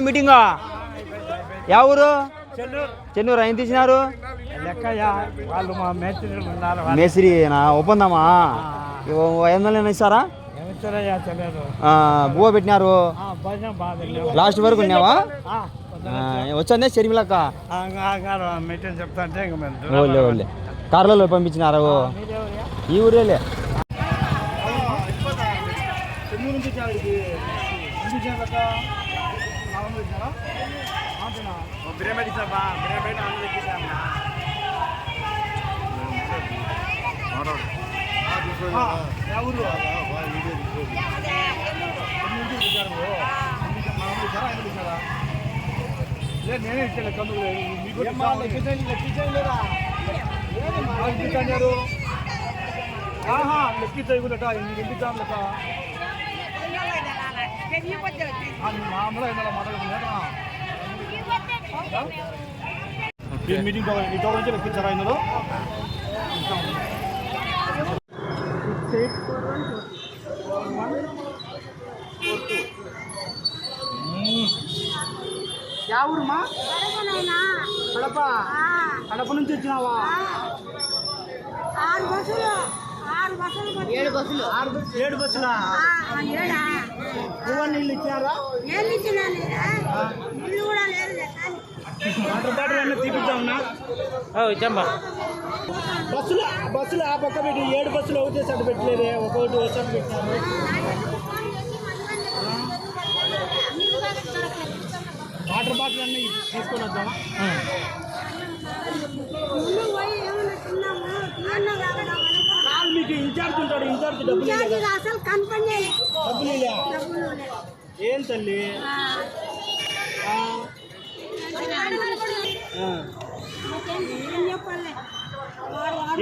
అయిపోయిందా మీటింగ్? ఊరు చెన్నూరు. ఎంత ఇచ్చినారు లెక్క వాళ్ళు మా మేస్త్రీలు ఉన్నారు? మేసిరి నా ఒప్పందమా ఇవ్వ- ఐదు వందలు ఇస్తారా? బువ్వ పెట్టినారు. లాస్ట్ వరకు ఉన్నావా వచ్చందే షర్మిలక్క. ఓలే ఓలే. కార్లలో పంపించినారు. ఈ ఊరేలే. నేనే ఇచ్చాను కందులు లెక్కించారు ఆహా లెక్కించాయి కూడా మీకు లెక్క మీటింగ్ ఈ టోకెన్ నుంచి లెక్కించారా ఇందులో యా ఊరుమా కడప కడప నుంచి వచ్చినావా? ఆరు బస్సులు. ఏడు బస్సులు. ఏడు బస్సులా? నీళ్ళు ఇచ్చారా వాటర్ బాటిల్ అన్నీ తీపిద్దామన్నా బస్సులు బస్సులు ఆ పక్క పెట్టి ఏడు బస్సులు ఒకటే సైడ్ పెట్టలేదే ఒక్కొక్కటి ఒక సైడ్ వాటర్ బాటిల్ అన్నీ తీసుకొని వద్దామా? మీకు ఇన్ఛార్జ్ ఉంటాడు ఇన్ఛార్జ్ డబ్బులు? అసలు. ఏం తల్లి?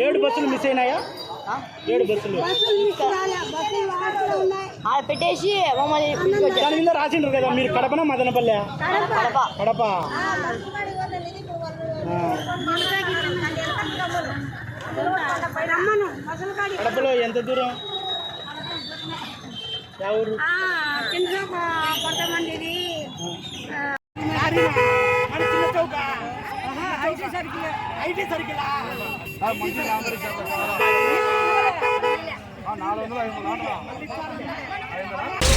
ఏడు బస్సులు మిస్ అయినాయా? ఏడు బస్సులు. పెట్టేసి దాని మీద రాసిండ్రు కదా మీరు కడపనా మదనపల్లె? కడప. రమ్మను కడపలో ఎంత దూరం? ఎవరు చౌక ఐటీ సర్కిల్ ఐటీ సర్కిల్? నాలుగు వందలు ఐదు వందలు ఐదు వందలా?